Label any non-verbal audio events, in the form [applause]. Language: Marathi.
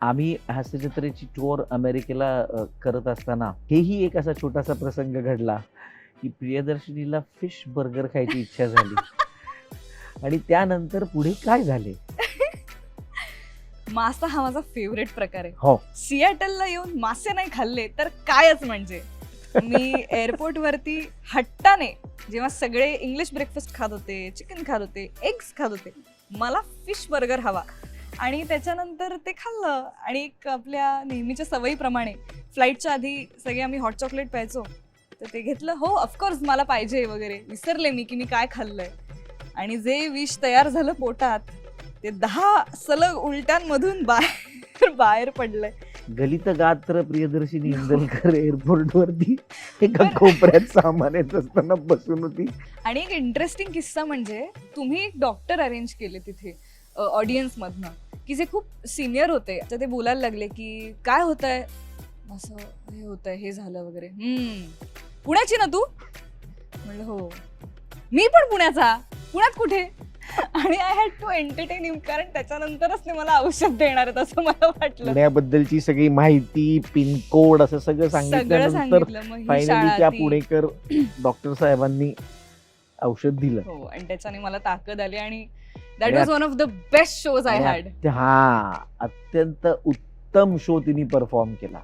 आम्ही हास्यजत्रेची टूर अमेरिकेला करत असताना हेही एक असा छोटासा प्रसंग घडला की प्रियदर्शनीला फिश बर्गर खायची इच्छा झाली. [laughs] आणि त्यानंतर पुढे काय झाले? [laughs] मासा हा माझा फेवरेट प्रकार आहे. हो. सियाटलला येऊन मासे नाही खाल्ले तर कायच म्हणजे? मी [laughs] एअरपोर्ट वरती हट्टाने जेव्हा सगळे इंग्लिश ब्रेकफास्ट खात होते चिकन खात होते एग्स खात होते मला फिश बर्गर हवा. आणि त्याच्यानंतर ते खाल्लं. आणि एक आपल्या नेहमीच्या सवयीप्रमाणे फ्लाईटच्या आधी सगळे आम्ही हॉट चॉकलेट प्यायचो. तर ते घेतलं. हो ऑफकोर्स मला पाहिजे वगैरे. विसरले मी की मी काय खाल्लंय. आणि जे विष तयार झालं पोटात ते दहा सलग उलट्यांमधून बाहेर बाहेर पडलंय. गलित गात्र प्रियदर्शिनी इंदलकर एअरपोर्ट वरती [laughs] एका कोपऱ्यात सामान येत असताना बसून होती. आणि एक इंटरेस्टिंग किस्सा म्हणजे तुम्ही एक डॉक्टर अरेंज केले तिथे ऑडियन्स मधनं. की जे खूप सिनियर होते तर ते बोलायला लागले की काय होत आहे असं हे होत आहे हे झालं वगैरे. हम्म पुण्याची ना तू? म्हणलं हो. मी पण पुण्याचा? पुण्यात कुठे? [laughs] आणि I had to entertain him कारण त्याच्यानंतरच ते मला औषध देणार आहेत असं मला वाटलं. पुण्याबद्दलची सगळी माहिती पिनकोड असं सगळं सगळं सांगितल्यानंतर सांगितलं. मग ही फायनली शाळा त्या ती. पुणेकर [clears throat] डॉक्टर साहेबांनी औषध दिलं. हो आणि त्याच्याने मला ताकद आली आणि that was one of the best shows I had हा अत्यंत उत्तम शो तिने परफॉर्म केला.